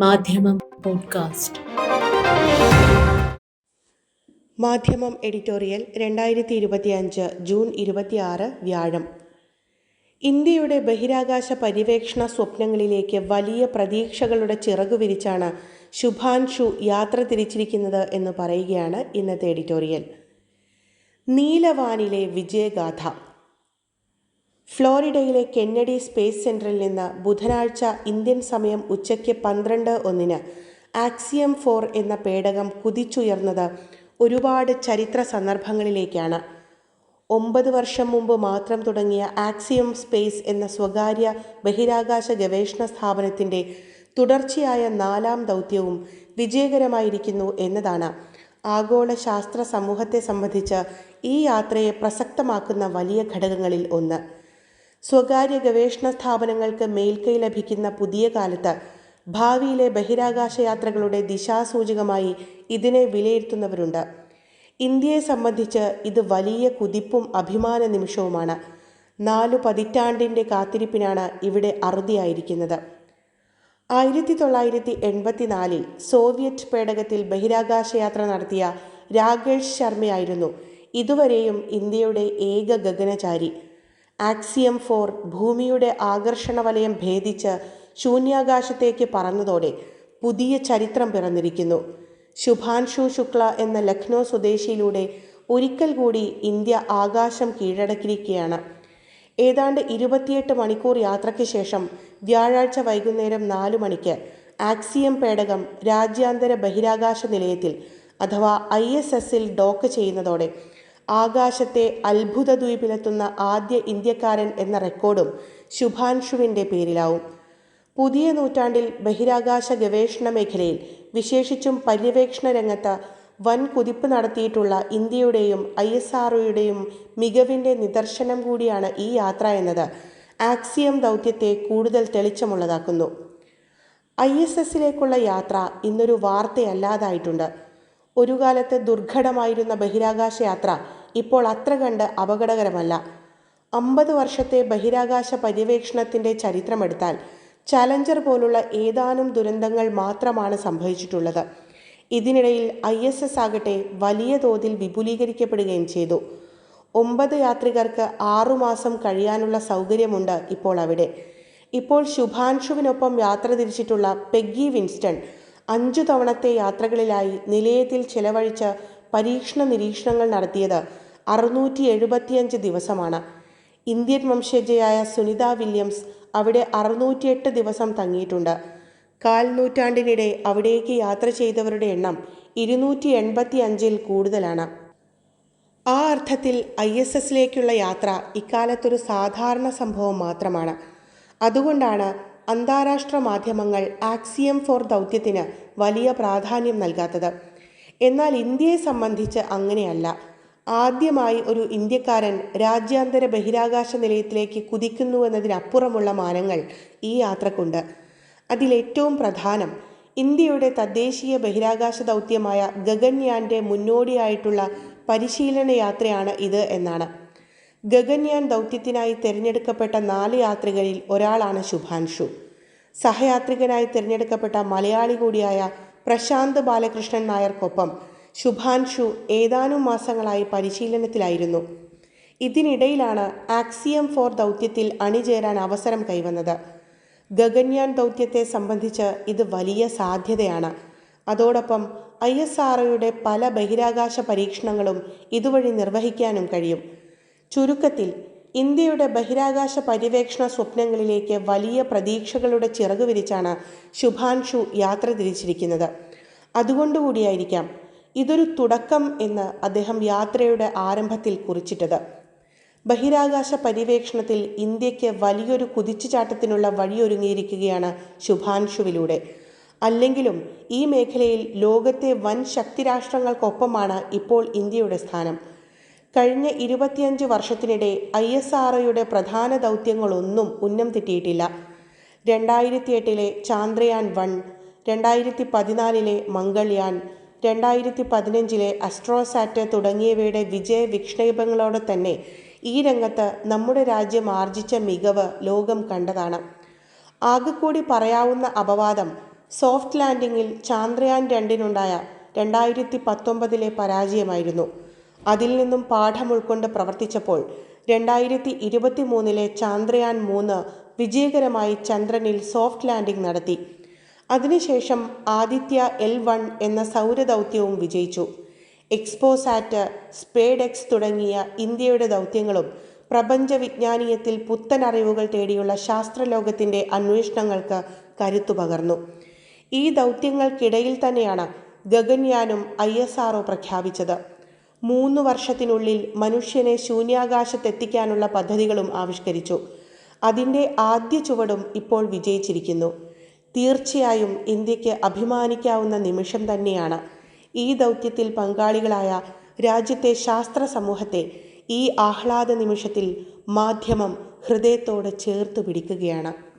മാധ്യമം പോഡ്കാസ്റ്റ്. മാധ്യമം എഡിറ്റോറിയൽ രണ്ടായിരത്തി ഇരുപത്തിയഞ്ച് ജൂൺ ഇരുപത്തിയാറ് വ്യാഴം. ഇന്ത്യയുടെ ബഹിരാകാശ പര്യവേക്ഷണ സ്വപ്നങ്ങളിലേക്ക് വലിയ പ്രതീക്ഷകളുടെ ചിറകു വിരിച്ചാണ് ശുഭാൻഷു യാത്ര തിരിച്ചിരിക്കുന്നത് എന്ന് പറയുകയാണ് ഇന്നത്തെ എഡിറ്റോറിയൽ. നീലവാനിലെ വിജയഗാഥ. ഫ്ലോറിഡയിലെ കെന്നഡി സ്പേസ് സെന്ററിൽ നിന്ന് ബുധനാഴ്ച ഇന്ത്യൻ സമയം ഉച്ചയ്ക്ക് പന്ത്രണ്ട് ഒന്നിന് ആക്സിയം ഫോർ എന്ന പേടകം കുതിച്ചുയർന്നത് ഒരുപാട് ചരിത്ര സന്ദർഭങ്ങളിലേക്കാണ്. ഒമ്പത് വർഷം മുമ്പ് മാത്രം തുടങ്ങിയ ആക്സിയം സ്പേസ് എന്ന സ്വകാര്യ ബഹിരാകാശ ഗവേഷണ സ്ഥാപനത്തിന്റെ തുടർച്ചയായ നാലാം ദൗത്യവും വിജയകരമായിരിക്കുന്നു എന്നതാണ്. ആഗോള ശാസ്ത്ര സമൂഹത്തെ സംബന്ധിച്ച് ഈ യാത്രയെ പ്രസക്തമാക്കുന്ന വലിയ ഘടകങ്ങളിൽ ഒന്ന്. സ്വകാര്യ ഗവേഷണ സ്ഥാപനങ്ങൾക്ക് മേൽക്കൈ ലഭിക്കുന്ന പുതിയ കാലത്ത് ഭാവിയിലെ ബഹിരാകാശ യാത്രകളുടെ ദിശാസൂചകമായി ഇതിനെ വിലയിരുത്തുന്നവരുണ്ട്. ഇന്ത്യയെ സംബന്ധിച്ച് ഇത് വലിയ കുതിപ്പും അഭിമാന നിമിഷവുമാണ്. നാലു പതിറ്റാണ്ടിന്റെ കാത്തിരിപ്പിനാണ് ഇവിടെ അറുതിയായിരിക്കുന്നത്. ആയിരത്തി തൊള്ളായിരത്തി എൺപത്തിനാലിൽ സോവിയറ്റ് പേടകത്തിൽ ബഹിരാകാശ യാത്ര നടത്തിയ രാകേഷ് ശർമ്മയായിരുന്നു. ഇതുവരെയും ഇന്ത്യയുടെ ഏക ഗഗനചാരി. ആക്സിയം ഫോർ ഭൂമിയുടെ ആകർഷണ വലയം ഭേദിച്ച് ശൂന്യാകാശത്തേക്ക് പറന്നതോടെ പുതിയ ചരിത്രം പിറന്നിരിക്കുന്നു. ശുഭാൻഷു ശുക്ല എന്ന ലക്നൗ സ്വദേശിയിലൂടെ ഒരിക്കൽ കൂടി ഇന്ത്യ ആകാശം കീഴടക്കിയിരിക്കുകയാണ്. ഏതാണ്ട് ഇരുപത്തിയെട്ട് മണിക്കൂർ യാത്രയ്ക്ക് ശേഷം വ്യാഴാഴ്ച വൈകുന്നേരം നാല് മണിക്ക് ആക്സിയം പേടകം രാജ്യാന്തര ബഹിരാകാശ നിലയത്തിൽ അഥവാ ഐ എസ് എസിൽ ഡോക്ക് ചെയ്യുന്നതോടെ ആകാശത്തെ അത്ഭുത ദ്വീപിലെത്തുന്ന ആദ്യ ഇന്ത്യക്കാരൻ എന്ന റെക്കോർഡും ശുഭാൻഷുവിന്റെ പേരിലാവും. പുതിയ നൂറ്റാണ്ടിൽ ബഹിരാകാശ ഗവേഷണ മേഖലയിൽ വിശേഷിച്ചും പര്യവേക്ഷണ രംഗത്ത് വൻ കുതിപ്പ് നടത്തിയിട്ടുള്ള ഇന്ത്യയുടെയും ഐ എസ് ആർഒയുടെയും മികവിന്റെ നിദർശനം കൂടിയാണ് ഈ യാത്ര എന്നത്. ആക്സിയം ദൗത്യത്തെ കൂടുതൽ തെളിച്ചമുള്ളതാക്കുന്നു. ഐ എസ് എസിലേക്കുള്ള യാത്ര ഇന്നൊരു വാർത്തയല്ലാതായിട്ടുണ്ട്. ഒരു കാലത്ത് ദുർഘടമായിരുന്ന ബഹിരാകാശ യാത്ര ഇപ്പോൾ അത്ര കണ്ട് അപകടകരമല്ല. അമ്പത് വർഷത്തെ ബഹിരാകാശ പര്യവേക്ഷണത്തിന്റെ ചരിത്രമെടുത്താൽ ചലഞ്ചർ പോലുള്ള ഏതാനും ദുരന്തങ്ങൾ മാത്രമാണ് സംഭവിച്ചിട്ടുള്ളത്. ഇതിനിടയിൽ ഐ എസ് എസ് ആകട്ടെ വലിയ തോതിൽ വിപുലീകരിക്കപ്പെടുകയും ചെയ്തു. ഒമ്പത് യാത്രികർക്ക് ആറുമാസം കഴിയാനുള്ള സൗകര്യമുണ്ട് ഇപ്പോൾ അവിടെ. ഇപ്പോൾ ശുഭാൻഷുവിനൊപ്പം യാത്ര തിരിച്ചിട്ടുള്ള പെഗ്ഗി വിൻസ്റ്റൺ അഞ്ചു തവണത്തെ യാത്രകളിലായി നിലയത്തിൽ ചെലവഴിച്ച് പരീക്ഷണ നിരീക്ഷണങ്ങൾ നടത്തിയത് അറുന്നൂറ്റി എഴുപത്തിയഞ്ച് ദിവസമാണ്. ഇന്ത്യൻ വംശജയായ സുനിത വില്യംസ് അവിടെ അറുന്നൂറ്റിയെട്ട് ദിവസം തങ്ങിയിട്ടുണ്ട്. കാൽ നൂറ്റാണ്ടിനിടെ അവിടേക്ക് യാത്ര ചെയ്തവരുടെ എണ്ണം ഇരുന്നൂറ്റി എൺപത്തി അഞ്ചിൽ കൂടുതലാണ്. ആ അർത്ഥത്തിൽ ഐ എസ് എസിലേക്കുള്ള യാത്ര ഇക്കാലത്തൊരു സാധാരണ സംഭവം മാത്രമാണ്. അതുകൊണ്ടാണ് അന്താരാഷ്ട്ര മാധ്യമങ്ങൾ ആക്സിയം ഫോർ ദൗത്യത്തിന് വലിയ പ്രാധാന്യം നൽകാത്തത്. എന്നാൽ ഇന്ത്യയെ സംബന്ധിച്ച് അങ്ങനെയല്ല. ആദ്യമായി ഒരു ഇന്ത്യക്കാരൻ രാജ്യാന്തര ബഹിരാകാശ നിലയത്തിലേക്ക് കുതിക്കുന്നുവെന്നതിനപ്പുറമുള്ള മാനങ്ങൾ ഈ യാത്രക്കുണ്ട്. അതിലേറ്റവും പ്രധാനം ഇന്ത്യയുടെ തദ്ദേശീയ ബഹിരാകാശ ദൗത്യമായ ഗഗൻയാന്റെ മുന്നോടിയായിട്ടുള്ള പരിശീലന യാത്രയാണ് ഇത് എന്നാണ്. ഗഗൻയാൻ ദൗത്യത്തിനായി തിരഞ്ഞെടുക്കപ്പെട്ട നാല് യാത്രികരിൽ ഒരാളാണ് ശുഭാൻഷു. സഹയാത്രികനായി തിരഞ്ഞെടുക്കപ്പെട്ട മലയാളി കൂടിയായ പ്രശാന്ത് ബാലകൃഷ്ണൻ നായർക്കൊപ്പം ശുഭാൻഷു ഏതാനും മാസങ്ങളായി പരിശീലനത്തിലായിരുന്നു. ഇതിനിടയിലാണ് ആക്സിയം ഫോർ ദൗത്യത്തിൽ അണിചേരാൻ അവസരം കൈവന്നത്. ഗഗൻയാൻ ദൗത്യത്തെ സംബന്ധിച്ച് ഇത് വലിയ സാധ്യതയാണ്. അതോടൊപ്പം ഐ എസ് പല ബഹിരാകാശ പരീക്ഷണങ്ങളും ഇതുവഴി നിർവഹിക്കാനും കഴിയും. ചുരുക്കത്തിൽ ഇന്ത്യയുടെ ബഹിരാകാശ പര്യവേക്ഷണ സ്വപ്നങ്ങളിലേക്ക് വലിയ പ്രതീക്ഷകളുടെ ചിറക് വിരിച്ചാണ് ശുഭാൻഷു യാത്ര തിരിച്ചിരിക്കുന്നത്. അതുകൊണ്ടുകൂടിയായിരിക്കാം ഇതൊരു തുടക്കം എന്ന് അദ്ദേഹം യാത്രയുടെ ആരംഭത്തിൽ കുറിച്ചിട്ടത്. ബഹിരാകാശ പര്യവേക്ഷണത്തിൽ ഇന്ത്യയ്ക്ക് വലിയൊരു കുതിച്ചുചാട്ടത്തിനുള്ള വഴിയൊരുങ്ങിയിരിക്കുകയാണ് ശുഭാൻഷുവിലൂടെ. അല്ലെങ്കിലും ഈ മേഖലയിൽ ലോകത്തെ വൻ ശക്തിരാഷ്ട്രങ്ങൾക്കൊപ്പമാണ് ഇപ്പോൾ ഇന്ത്യയുടെ സ്ഥാനം. കഴിഞ്ഞ ഇരുപത്തിയഞ്ച് വർഷത്തിനിടെ ഐ എസ് ആർ ഒയുടെ പ്രധാന ദൗത്യങ്ങളൊന്നും ഉന്നം തെറ്റിയിട്ടില്ല. രണ്ടായിരത്തി എട്ടിലെ ചാന്ദ്രയാൻ വൺ രണ്ടായിരത്തി പതിനാലിലെ മംഗൾയാൻ രണ്ടായിരത്തി പതിനഞ്ചിലെ അസ്ട്രോസാറ്റ് തുടങ്ങിയവയുടെ വിജയ വിക്ഷേപങ്ങളോടെ തന്നെ ഈ രംഗത്ത് നമ്മുടെ രാജ്യം ആർജിച്ച മികവ് ലോകം കണ്ടതാണ്. ആകെക്കൂടി പറയാവുന്ന അപവാദം സോഫ്റ്റ് ലാൻഡിങ്ങിൽ ചാന്ദ്രയാൻ രണ്ടിനുണ്ടായ രണ്ടായിരത്തി പത്തൊമ്പതിലെ പരാജയമായിരുന്നു. അതിൽ നിന്നും പാഠം ഉൾക്കൊണ്ട് പ്രവർത്തിച്ചപ്പോൾ രണ്ടായിരത്തി ഇരുപത്തി മൂന്നിലെ ചാന്ദ്രയാൻ മൂന്ന് വിജയകരമായി ചന്ദ്രനിൽ സോഫ്റ്റ് ലാൻഡിംഗ് നടത്തി. അതിനുശേഷം ആദിത്യ എൽ വൺ എന്ന സൗരദൗത്യവും വിജയിച്ചു. എക്സ്പോസാറ്റ് സ്പേഡെക്സ് തുടങ്ങിയ ഇന്ത്യയുടെ ദൗത്യങ്ങളും പ്രപഞ്ച വിജ്ഞാനീയത്തിൽ പുത്തൻ അറിവുകൾ തേടിയുള്ള ശാസ്ത്രലോകത്തിന്റെ അന്വേഷണങ്ങൾക്ക് കരുത്തു പകർന്നു. ഈ ദൗത്യങ്ങൾക്കിടയിൽ തന്നെയാണ് ഗഗൻയാനും ഐ പ്രഖ്യാപിച്ചത്. മൂന്ന് വർഷത്തിനുള്ളിൽ മനുഷ്യനെ ശൂന്യാകാശത്തെത്തിക്കാനുള്ള പദ്ധതികളും ആവിഷ്കരിച്ചു. അതിന്റെ ആദ്യ ചുവടും ഇപ്പോൾ വിജയിച്ചിരിക്കുന്നു. തീർച്ചയായും ഇന്ത്യയ്ക്ക് അഭിമാനിക്കാവുന്ന നിമിഷം തന്നെയാണ് ഈ ദൗത്യത്തിൽ പങ്കാളികളായ രാജ്യത്തെ ശാസ്ത്ര സമൂഹത്തെ ഈ ആഹ്ലാദ നിമിഷത്തിൽ മാധ്യമം ഹൃദയത്തോടെ ചേർത്ത് പിടിക്കുകയാണ്.